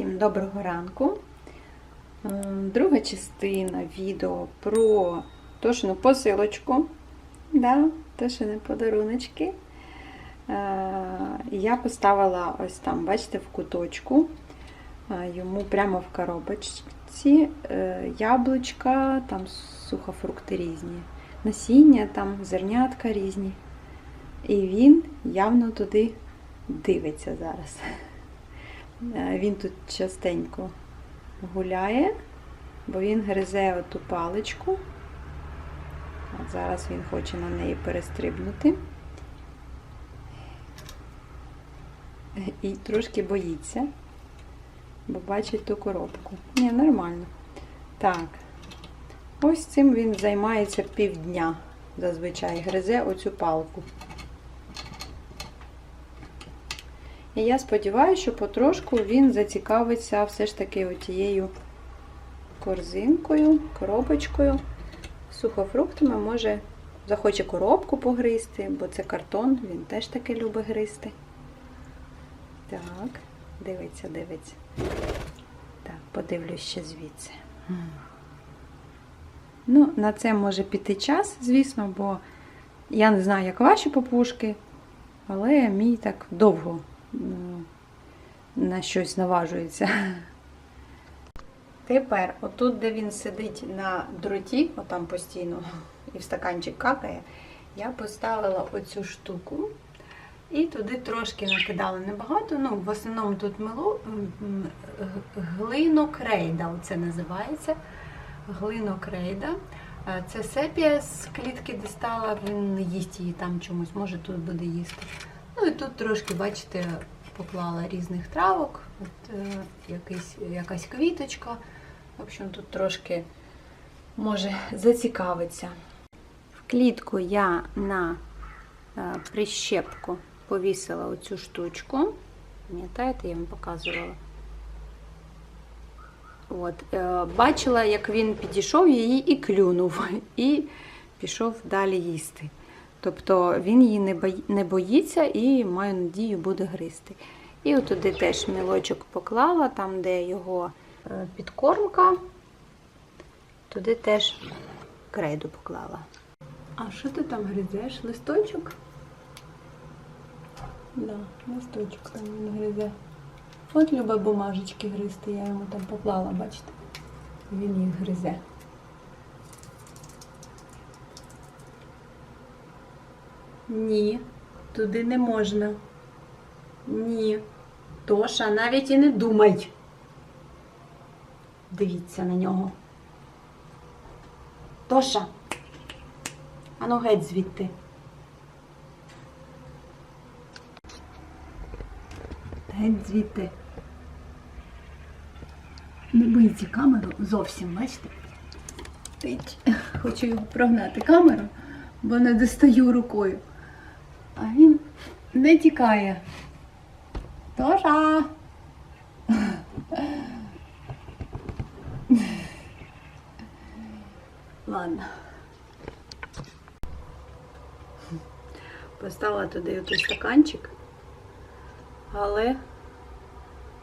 Всім доброго ранку. Друга частина відео про Тошину посилочку. Да, Тошини подаруночки. Е, Я поставила ось там, бачите, в куточку. е, Йому прямо в коробочці е, яблучка, там сухофрукти різні, насіння, там зернятка різні. І він явно туди дивиться зараз. Е, Він тут частенько гуляє, бо він гризе оту паличку. От зараз він хоче на неї перестрибнути. І трошки боїться, бо бачить ту коробку. Ні, нормально. Так, ось цим він займається півдня. Зазвичай гризе оцю палку. І я сподіваюся, що потрошку він зацікавиться все ж таки отією корзинкою, коробочкою, сухофруктами, може захоче коробку погризти, бо це картон, він теж таки любить гризти. Так, дивиться, дивиться. Так, подивлюсь ще звідси. Ну, на це може піти час, звісно, бо я не знаю, як ваші папушки, але мій так довго на щось наважується. Тепер, отут, де він сидить на дроті, отам постійно, і в стаканчик какає, я поставила оцю штуку. І туди трошки накидала небагато. Ну, в основному тут мило, м, г- глинокрейда, оце називається. Глинокрейда. Е, Це сепія з клітки дістала, він їсть її там чомусь, може тут буде їсти. Ну і тут трошки, бачите, поклала різних травок, от, е, якийсь, якась квіточка. В общем, тут трошки може зацікавиться. В клітку я на е, прищепку повісила оцю штучку. Пам'ятаєте, я вам показувала. От, е, бачила, як він підійшов її і клюнув, і пішов далі їсти. Тобто він її не, бої, не боїться і, маю надію, буде гризти. І от туди теж мілочок поклала, там, де його е, підкормка, туди теж крейду поклала. А що ти там гризеш? Листочок? Да, листочок там він гризе. От любить бумажечки гризти, я йому там поклала, бачите? Він їх гризе. Ні, туди не можна. Ні. Тоша, навіть і не думай. Дивіться на нього. Тоша. Ану геть звідти. Геть звідти. Не боїться камеру зовсім, бачите? Хочу його прогнати камеру, бо не достаю рукою. А він не тікає. Тоша! Ладно. Поставила туди той стаканчик, але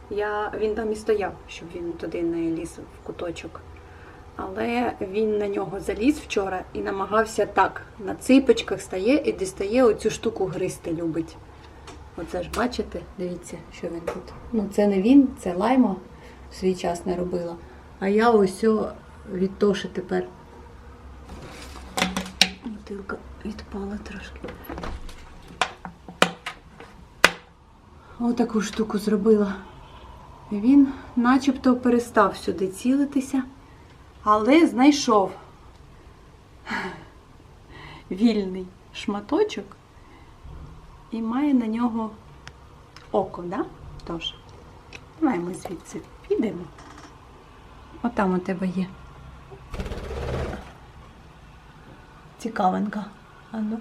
я, він там і стояв, щоб він туди не ліз в куточок. Але він на нього заліз вчора і намагався так, на ципочках стає і дістає оцю штуку гристи любить. Оце ж бачите, дивіться, що він тут. Ну, це не він, це лайма в свій час не робила. А я ось о від Тоші тепер. Бутилка відпала трошки. Отаку штуку зробила. Він начебто перестав сюди цілитися, але знайшов вільний шматочок і має на нього око, да? Тож, давай ми звідси підемо. Отам у тебе є. Цікавинка. А ну.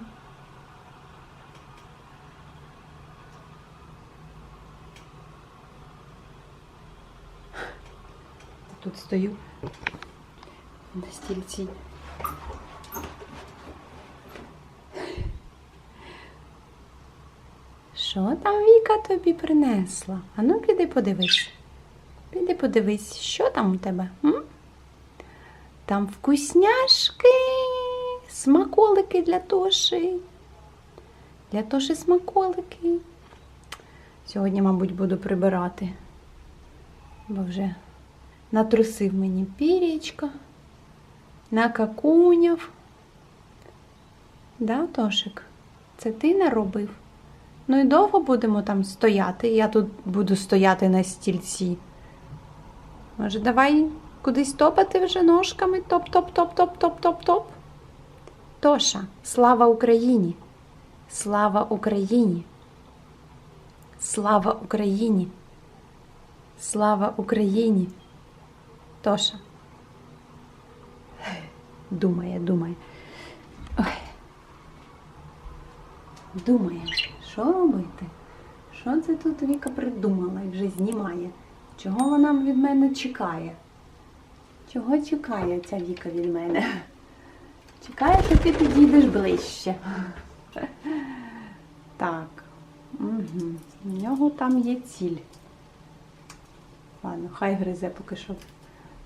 Тут стою на стільці. Що там Віка тобі принесла? А ну піди подивись. Іди подивись, що там у тебе? М? Там вкусняшки, смаколики для Тоші. Для Тоші смаколики. Сьогодні, мабуть, буду прибирати, бо вже натрусив мені пірічка, накакуняв. Да, Тошик? Це ти наробив? Ну і довго будемо там стояти. Я тут буду стояти на стільці. Може, давай кудись топати вже ножками? Топ-топ-топ-топ-топ-топ-топ. Тоша, слава Україні! Слава Україні! Слава Україні! Слава Україні! Тоша. Думає, думає. Ой. Думає, що робити? Що це тут Віка придумала і вже знімає? Чого вона від мене чекає? Чого чекає ця Віка від мене? Чекає, що ти підійдеш ближче. Так. Угу. У нього там є ціль. Ладно, хай гризе поки що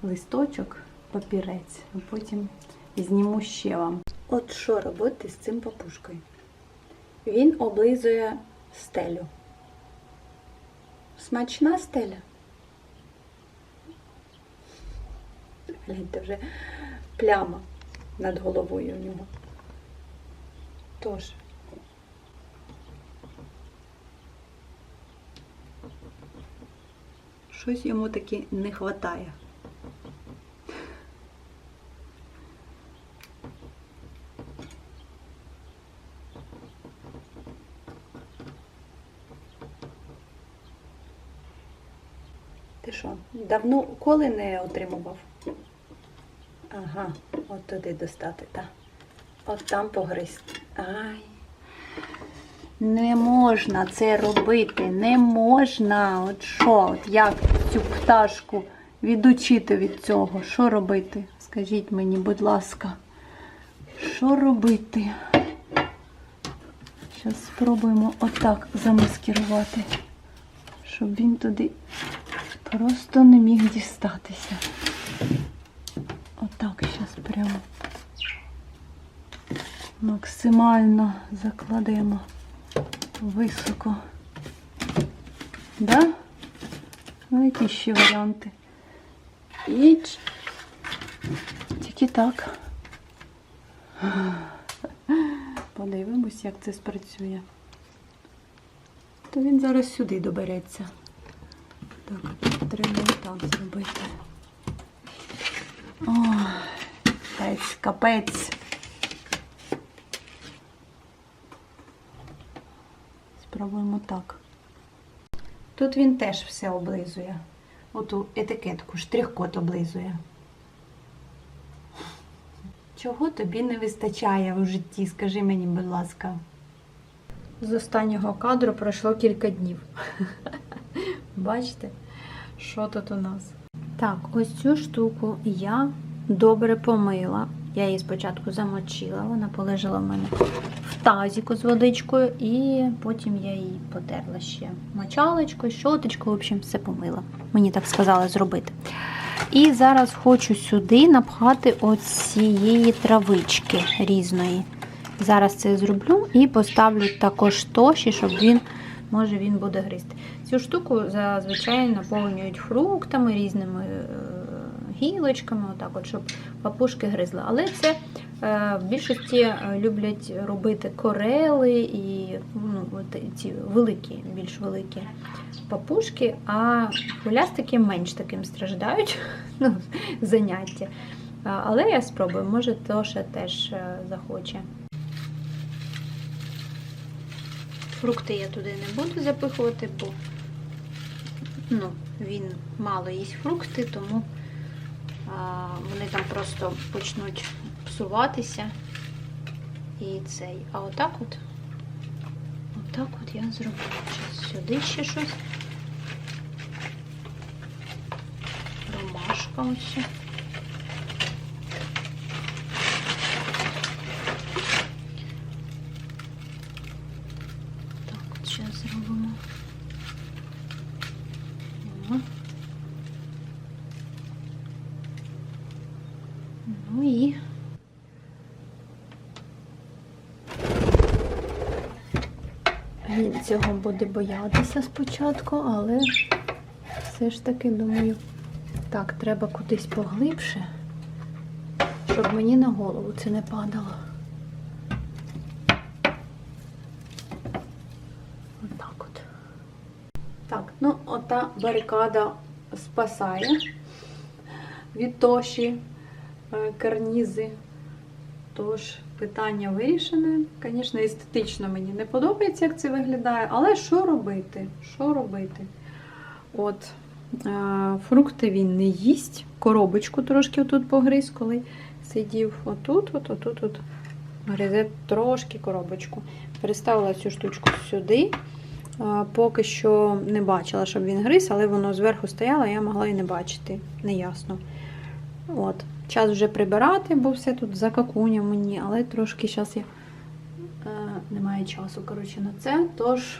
листочок, папірець, а потім зніму ще вам. От що робити з цим папушкою? Він облизує стелю. Смачна стеля. Гляньте, вже пляма над головою у нього. Тож. Щось йому таки не вистачає. Ти що, давно уколи не отримував? Ага, от туди достати, так. От там погризти. Ай. Не можна це робити, не можна. От що, от як цю пташку відучити від цього? Що робити? Скажіть мені, будь ласка, що робити? Зараз спробуємо отак замаскирувати, щоб він туди просто не міг дістатися. Отак зараз прямо максимально закладемо високо. Да? Ну, які ще варіанти? І тільки так. Подивимось, як це спрацює. То він зараз сюди добереться. Так, і так зробити. Ой, капець, капець. Спробуємо так. Тут він теж все облизує. Оту етикетку, штрих-код облизує. Чого тобі не вистачає в житті, скажи мені, будь ласка. З останнього кадру пройшло кілька днів. Бачите, що тут у нас? Так, ось цю штуку я добре помила. Я її спочатку замочила, вона полежала в мене в тазіку з водичкою, і потім я її потерла ще мочалочкою, щоточкою, в общем, все помила. Мені так сказали зробити. І зараз хочу сюди напхати оцієї травички різної. Зараз це зроблю і поставлю також тоші, щоб він, може, він буде гризти. Цю штуку зазвичай наповнюють фруктами, різними е, гілочками, отак от, щоб папушки гризли. Але це е, в більшості е, люблять робити корели і ну, ці великі, більш великі папушки, а хвилястики менш таким страждають ну, заняття. Але я спробую, може, Тоша теж захоче. Фрукти я туди не буду запихувати, бо ну, він мало їсть фрукти, тому а, вони там просто почнуть псуватися. І цей. А отак от, отак от я зроблю. Щас Сюди ще щось. Ромашка ось. Ну і він цього буде боятися спочатку, але все ж таки, думаю, так, треба кудись поглибше, щоб мені на голову це не падало. Ну барикада спасає від тоші е, карнізи. Тож питання вирішене. Звісно, естетично мені не подобається, як це виглядає, але що робити? Що робити? От, е, фрукти він не їсть. Коробочку трошки отут погриз, коли сидів отут, от, отут, от. Гризе трошки коробочку. Переставила цю штучку сюди. Поки що не бачила, щоб він гриз, але воно зверху стояло, я могла і не бачити. Неясно. От. Час вже прибирати, бо все тут закакуня мені, але трошки зараз я е, немає часу коротше, на це. Тож,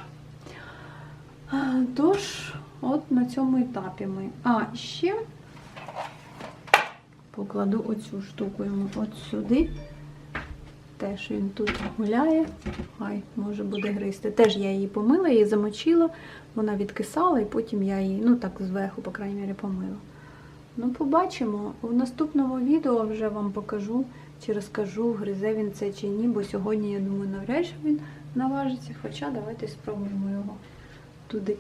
е, тож, от на цьому етапі ми. А, ще покладу оцю штуку йому от сюди. Теж він тут гуляє. Хай, може буде гризти. Теж я її помила, її замочила, вона відкисала, і потім я її, ну так, зверху, по крайній мірі, помила. Ну, побачимо. У наступному відео вже вам покажу чи розкажу, гризе він це чи ні, бо сьогодні, я думаю, навряд чи він наважиться. Хоча давайте спробуємо його туди,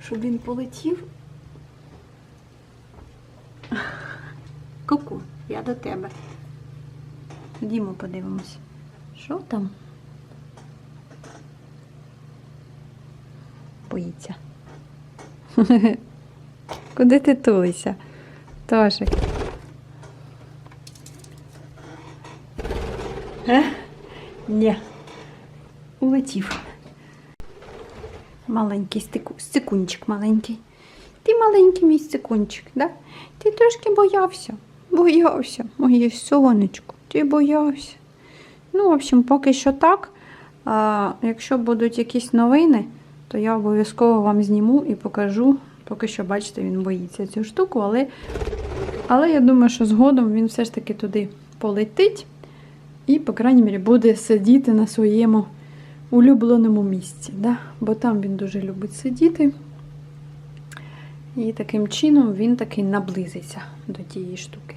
щоб він полетів. Ку-ку, я до тебе. Ходімо, подивимось. Що там? Боїться. Куди ти тулися? Тошик. Е? Ні. Улетів. Маленький стику... стикунчик маленький. Ти маленький мій стикунчик, да? Ти трошки боявся. Боявся, моє сонечко. Ти боявся. Ну, в общем, поки що так. А, якщо будуть якісь новини, то я обов'язково вам зніму і покажу. Поки що, бачите, він боїться цю штуку, але, але я думаю, що згодом він все ж таки туди полетить і, по крайній мірі, буде сидіти на своєму улюбленому місці. Да? Бо там він дуже любить сидіти. І таким чином він таки наблизиться до тієї штуки.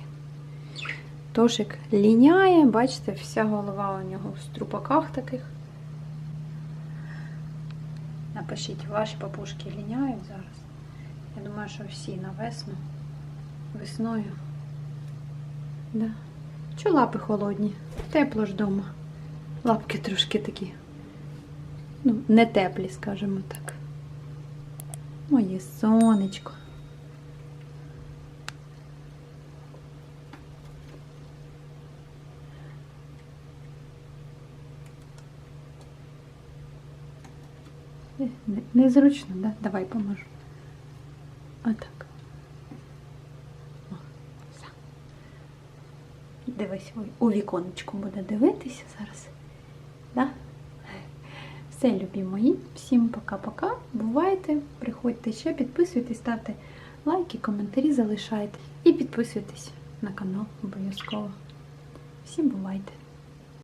Тошик ліняє, бачите, вся голова у нього в струпаках таких. Напишіть, ваші папушки ліняють зараз. Я думаю, що всі на весну. Весною. Да. Чо лапи холодні? Тепло ж вдома. Лапки трошки такі. Ну, не теплі, скажімо так. Моє сонечко. Незручно, да? Давай поможу. Отак. Все. Дивись, у віконечку буде дивитися зараз. Да? Все, любі мої. Всім пока-пока. Бувайте, приходьте ще, підписуйтесь, ставте лайки, коментарі залишайте. І підписуйтесь на канал обов'язково. Всім бувайте!